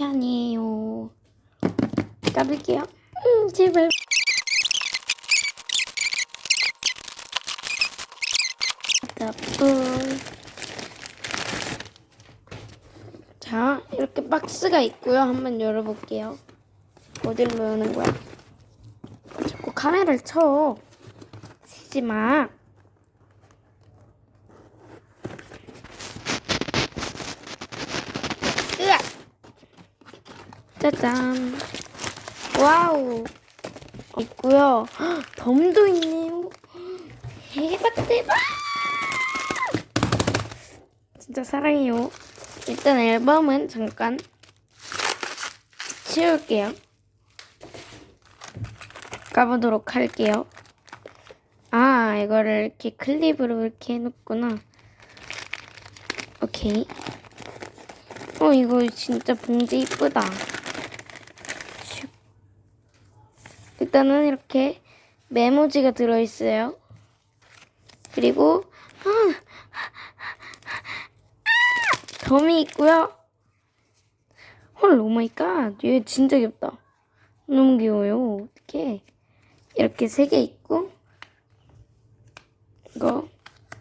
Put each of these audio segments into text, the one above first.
편이에요. 까볼게요. 음, 제발. 나쁜. 자, 이렇게 박스가 있고요. 한번 열어볼게요. 어딜로 여는 거야? 자꾸 카메라를 쳐. 쓰지 마. 짜잔. 와우. 있고요. 헉, 덤도 있네요. 대박 대박. 진짜 사랑해요. 일단 앨범은 잠깐 치울게요. 까보도록 할게요. 아, 이거를 이렇게 클립으로 이렇게 해놓구나. 오케이. 어, 이거 진짜 봉지 이쁘다. 일단은 이렇게 메모지가 들어있어요. 그리고, 아, 점이 있고요. 헐, 오마이갓. 얘 진짜 귀엽다. 너무 귀여워요. 어떡해. 이렇게 세 개 있고, 이거,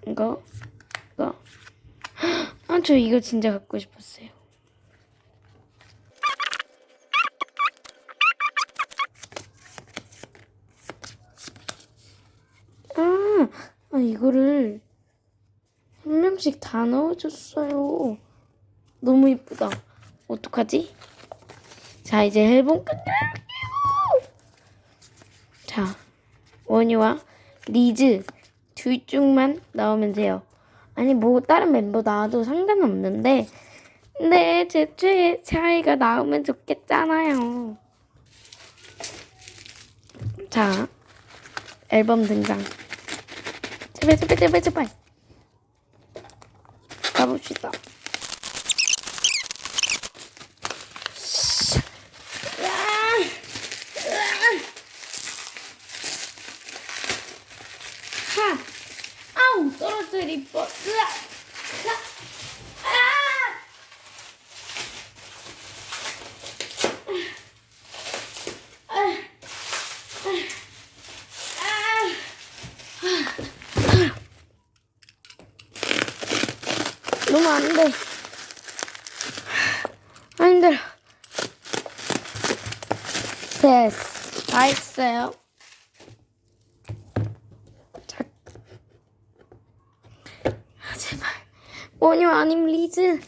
이거, 이거. 아, 저 이거 진짜 갖고 싶었어요. 이거를 한 명씩 다 넣어줬어요. 너무 이쁘다. 어떡하지? 자, 이제 앨범 끝낼게요. 자, 원유와 리즈 둘 중만 나오면 돼요. 아니, 뭐, 다른 멤버 나와도 상관없는데, 근데 제 최애 차이가 나오면 좋겠잖아요. 자, 앨범 등장. 제발, 제발, 제발, 제발. 가봅시다. 하! 아우 떨어뜨릴 뻔. 으악! 으악! 아! 너무 안 돼. 아, 힘들어. 됐어. 다 했어요. 자. 아, 제발. 원유 아님 리즈.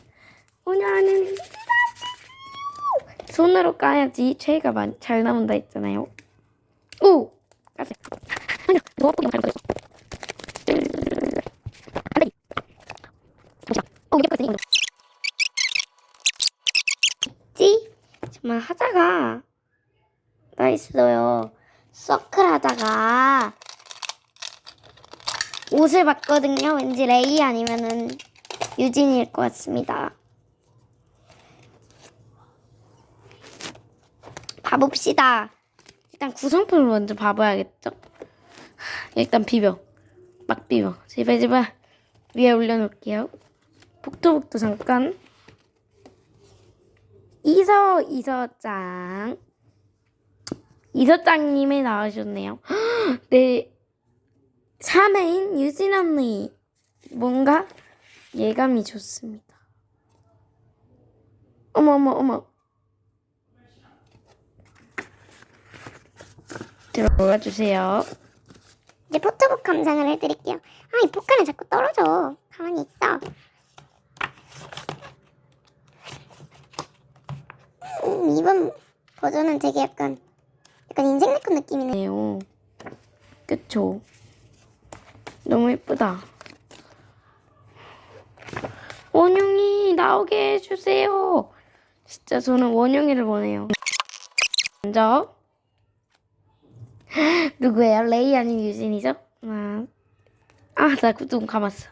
원유 아님 리즈. 손으로 까야지 많- 잘 나온다 했잖아요. 오! 아니야, 너무 예쁘게 잘 나왔어. 어, 이게 거지. 찌? 정말 하다가 나 있어요. 서클 하다가 옷을 봤거든요. 왠지 레이 아니면은 유진일 것 같습니다. 봐봅시다. 일단 구성품을 먼저 봐봐야겠죠? 일단 비벼. 막 비벼. 제발 제발 위에 올려놓을게요. 복도복도 잠깐. 이서 이서짱. 이서짱님이 나와주셨네요. 네. 3회인 유진 언니. 뭔가 예감이 좋습니다. 어머, 어머, 어머. 들어가 주세요. 이제 포토북 감상을 해드릴게요. 아, 이 포카는 자꾸 떨어져. 가만히 있어. 음, 이번 버전은 되게 약간, 약간 인생 네컷 느낌이네. 네요. 그쵸? 너무 예쁘다. 원영이 나오게 해주세요. 진짜 저는 원영이를 원해요. 먼저 누구예요? 레이 아니면 유진이죠? 아, 아, 나 구두 감았어.